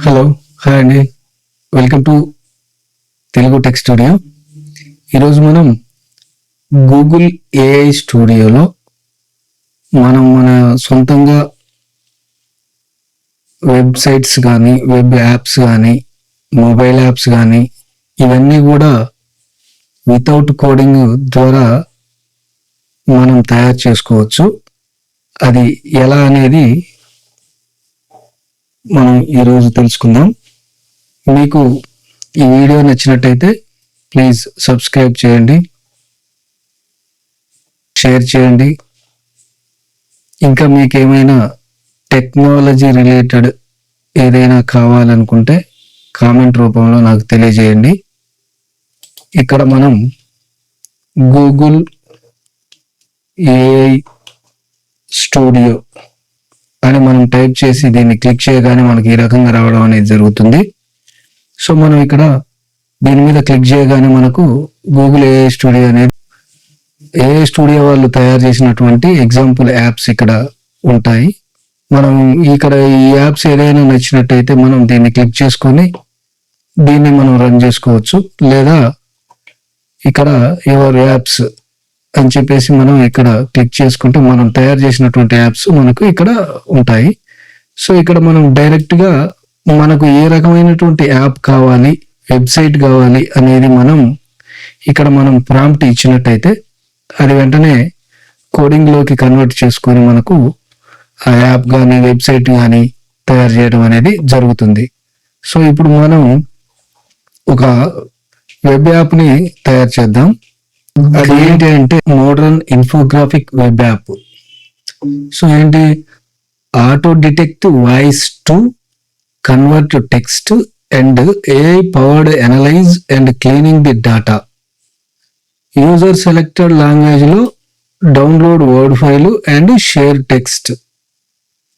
Hello hi అండి welcome to Telugu tech studio ఈరోజు మనం గూగుల్ ఏఐ స్టూడియోలో మనం మన సొంతంగా వెబ్సైట్స్ కానీ వెబ్ యాప్స్ కానీ మొబైల్ యాప్స్ కానీ ఇవన్నీ కూడా వితౌట్ కోడింగ్ ద్వారా మనం తయారు చేసుకోవచ్చు. అది ఎలా అనేది మనం ఈరోజు తెలుసుకుందాం. మీకు ఈ వీడియో నచ్చినట్టయితే ప్లీజ్ సబ్స్క్రైబ్ చేయండి. షేర్ చేయండి. ఇంకా మీకు ఏమైనా టెక్నాలజీ రిలేటెడ్ ఏదైనా కావాలనుకుంటే కామెంట్ రూపంలో నాకు తెలియజేయండి. ఇక్కడ మనం గూగుల్ ఏఐ స్టూడియో అని మనం టైప్ చేసి దీన్ని క్లిక్ చేయగానే మనకి ఈ రకంగా రావడం అనేది జరుగుతుంది. సో మనం ఇక్కడ దీని మీద క్లిక్ చేయగానే మనకు గూగుల్ ఏఐ స్టూడియో అనేది ఏఐ స్టూడియో వాళ్ళు తయారు చేసినటువంటి ఎగ్జాంపుల్ యాప్స్ ఇక్కడ ఉంటాయి. మనం ఇక్కడ ఈ యాప్స్ ఏదైనా నచ్చినట్టయితే మనం దీన్ని క్లిక్ చేసుకొని దీన్ని మనం రన్ చేసుకోవచ్చు. లేదా ఇక్కడ యువర్ యాప్స్ అని చెప్పేసి మనం ఇక్కడ క్లిక్ చేసుకుంటే మనం తయారు చేసినటువంటి యాప్స్ మనకు ఇక్కడ ఉంటాయి. సో ఇక్కడ మనం డైరెక్ట్గా మనకు ఏ రకమైనటువంటి యాప్ కావాలి వెబ్సైట్ కావాలి అనేది మనం ఇక్కడ మనం ప్రాంప్ట్ ఇచ్చినట్టయితే అది వెంటనే కోడింగ్లోకి కన్వర్ట్ చేసుకొని మనకు ఆ యాప్ కానీ వెబ్సైట్ కానీ తయారు చేయడం అనేది జరుగుతుంది. సో ఇప్పుడు మనం ఒక వెబ్ యాప్ని తయారు చేద్దాం. అది ఏంటి అంటే modern infographic web app. So ఏంటి? Auto detect voice to convert text and AI powered analyse and cleaning the data. User selected లాంగ్వేజ్లో download word file and share text.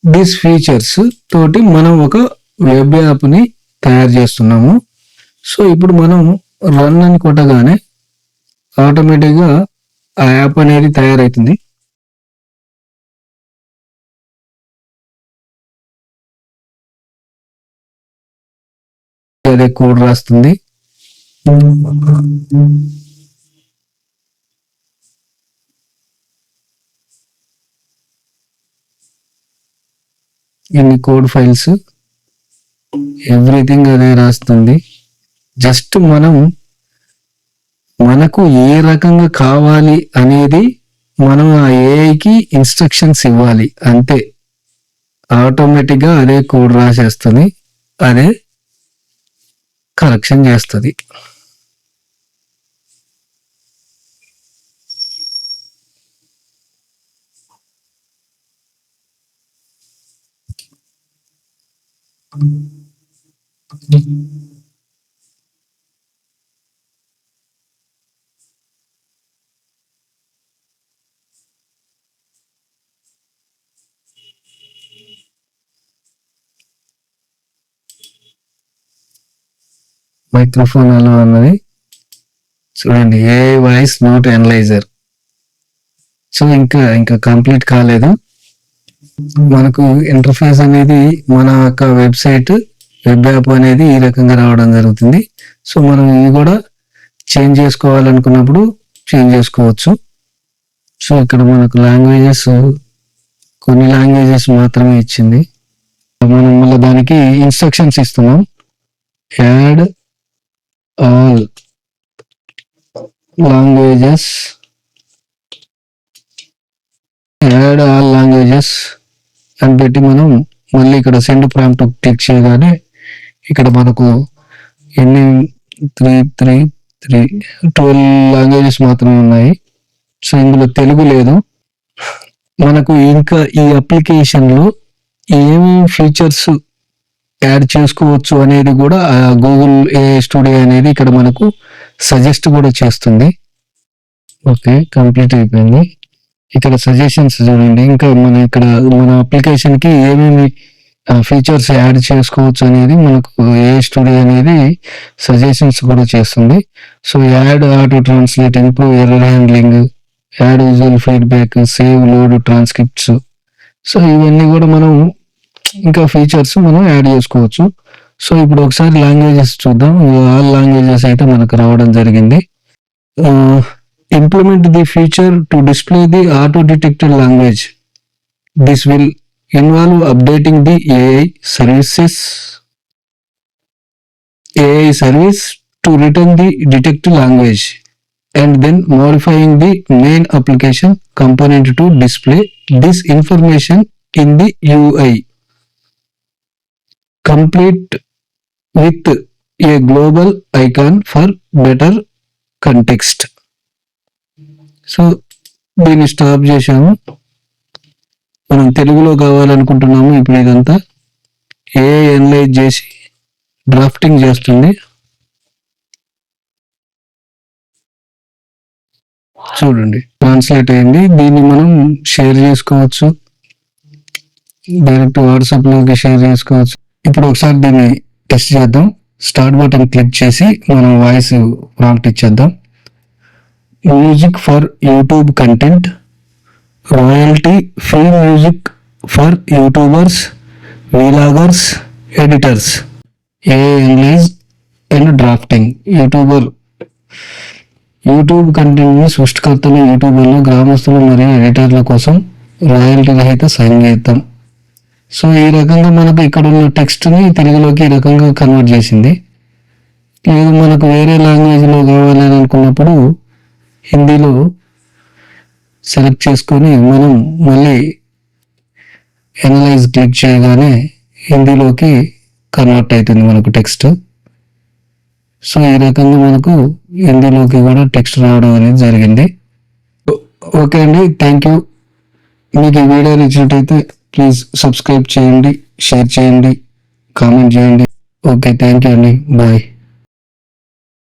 These features తోటి మనం ఒక వెబ్ యాప్ని తయారు చేస్తున్నాము. సో ఇప్పుడు మనం రన్ అని కొట్టగానే ఆటోమేటిక్గా ఆ యాప్ అనేది తయారవుతుంది అదే కోడ్ రాస్తుంది. ఇన్ని కోడ్ ఫైల్స్. ఎవ్రీథింగ్ అదే రాస్తుంది. జస్ట్ మనం మనకు ఏ రకంగా కావాలి అనేది మనం ఆ ఏఐకి ఇన్స్ట్రక్షన్స్ ఇవ్వాలి. అంతే. ఆటోమేటిక్గా అదే కోడ్ రాసేస్తుంది అదే కరెక్షన్ చేస్తుంది. మైక్రోఫోన్ అలా ఉన్నది? చూడండి a voice note analyser so ఇంకా ఇంకా కంప్లీట్ కాలేదు. మనకు ఇంటర్ఫేస్ అనేది మన యొక్క వెబ్సైట్ వెబ్ యాప్ అనేది ఈ రకంగా రావడం జరుగుతుంది. సో మనం ఇది కూడా చేంజ్ చేసుకోవాలనుకున్నప్పుడు చేంజ్ చేసుకోవచ్చు. సో ఇక్కడ మనకు లాంగ్వేజెస్ కొన్ని లాంగ్వేజెస్ మాత్రమే ఇచ్చింది. మనం మళ్ళీ దానికి ఇన్స్ట్రక్షన్స్ ఇస్తున్నాం. Add all languages. Add all languages అని పెట్టి మనం మళ్ళీ ఇక్కడ సెండ్ ప్రాంప్ట్ క్లిక్ చేయగానే ఇక్కడ మనకు ఎన్ని three three three twelve languages మాత్రమే ఉన్నాయి. సో ఇందులో తెలుగు లేదు. మనకు ఇంకా ఈ అప్లికేషన్లో ఏమేమి ఫీచర్స్ యాడ్ చేసుకోవచ్చు అనేది కూడా గూగుల్ ఏ స్టూడియో అనేది ఇక్కడ మనకు సజెస్ట్ కూడా చేస్తుంది. ఓకే కంప్లీట్ అయిపోయింది. ఇక్కడ సజెషన్స్ చూడండి. ఇంకా మన ఇక్కడ మన అప్లికేషన్కి ఏమేమి ఫీచర్స్ యాడ్ చేసుకోవచ్చు అనేది మనకు ఏ స్టూడియో అనేది సజెషన్స్ కూడా చేస్తుంది. So add auto translate improve error handling add usual feedback save load transcripts so ఇవన్నీ కూడా మనం ఇంకా ఫీచర్స్ మనం యాడ్ చేసుకోవచ్చు. సో ఇప్పుడు ఒకసారి లాంగ్వేజెస్ చూద్దాం. ఆల్ లాంగ్వేజెస్ అయితే మనకు రావడం జరిగింది. Implement the feature to display the auto detected language this will involve updating the AI services AI service to return the detect language and then modifying the main application component to display this information in the UI complete with a global icon for better context. So దీన్ని stop చేశాము. మనం తెలుగులో కావాలనుకుంటున్నాము ఇప్పుడు ఇదంతా. ఏ ఎన్లైజ్ చేసి drafting చేస్తుంది. చూడండి translate అయింది. దీన్ని మనం షేర్ చేసుకోవచ్చు. డైరెక్ట్ వాట్సాప్లోకి షేర్ చేసుకోవచ్చు. ఇప్పుడు ఒకసారి దీన్ని టెస్ట్ చేద్దాం. స్టార్ట్ బటన్ క్లిక్ చేసి మనం వాయిస్ ప్రాంప్ట్ ఇచ్చేద్దాం. Music for YouTube content royalty free music for YouTubers vloggers editors a and drafting YouTuber YouTube కంటెంట్ని సృష్టికర్తలు యూట్యూబర్లు గ్రామస్తులు మరియు ఎడిటర్ల కోసం రాయల్టీ రహిత సంగీతం సో ఈ రకంగా మనకు ఇక్కడ ఉన్న టెక్స్ట్ని తెలుగులోకి ఈ రకంగా కన్వర్ట్ చేసింది. లేదు మనకు వేరే లాంగ్వేజ్లో కావాలని అనుకున్నప్పుడు హిందీలో సెలెక్ట్ చేసుకొని మనం మళ్ళీ ఎనలైజ్ క్లిక్ చేయగానే హిందీలోకి కన్వర్ట్ అవుతుంది మనకు టెక్స్ట్ సో ఈ రకంగా మనకు హిందీలోకి కూడా టెక్స్ట్ రావడం అనేది జరిగింది. ఓకే అండి థ్యాంక్ యూ మీకు ఈ వీడియో నచ్చినట్టయితే ప్లీజ్ సబ్స్క్రైబ్ చేయండి షేర్ చేయండి కామెంట్ చేయండి. ఓకే థ్యాంక్ యూ అండి. బాయ్